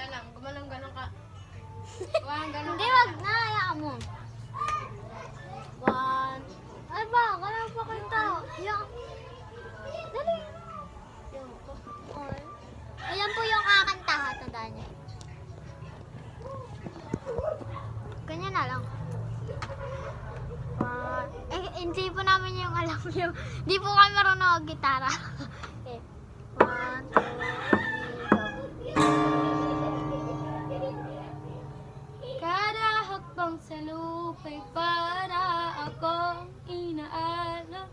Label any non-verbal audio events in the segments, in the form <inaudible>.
na lang. Gumanong ganon ka. <laughs> Gumanong ganon Hindi, wag na. Hayaan mo. One. Ay ba, wala pa kayong tao. Yung... Dali. Yung po. Ayan po yung kakantahan. Tandaan niyo. Ganyan na lang. Uh, eh, hindi po namin yung alam yung... Hindi po kami marunong gitara. <laughs> tagumpay para akong inaalok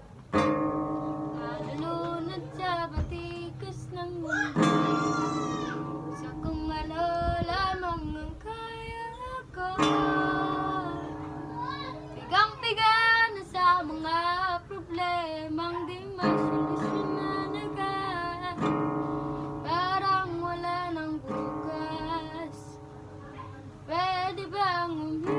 Kalunod sa patikas ng mundo. Sa kung ano lamang ang kaya ako Pigang-piga na sa mga problemang di masolusyonagan Parang wala ng bukas. Pwede bang umiyak?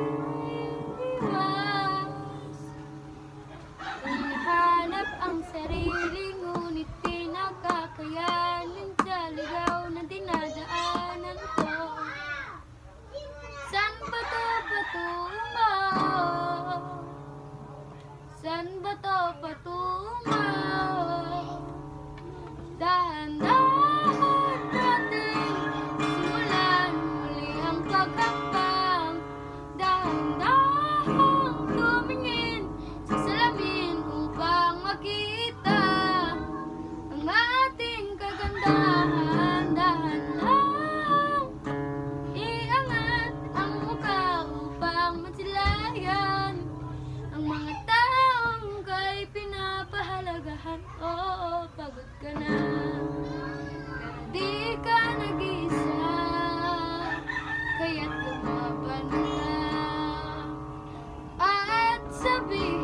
sabia.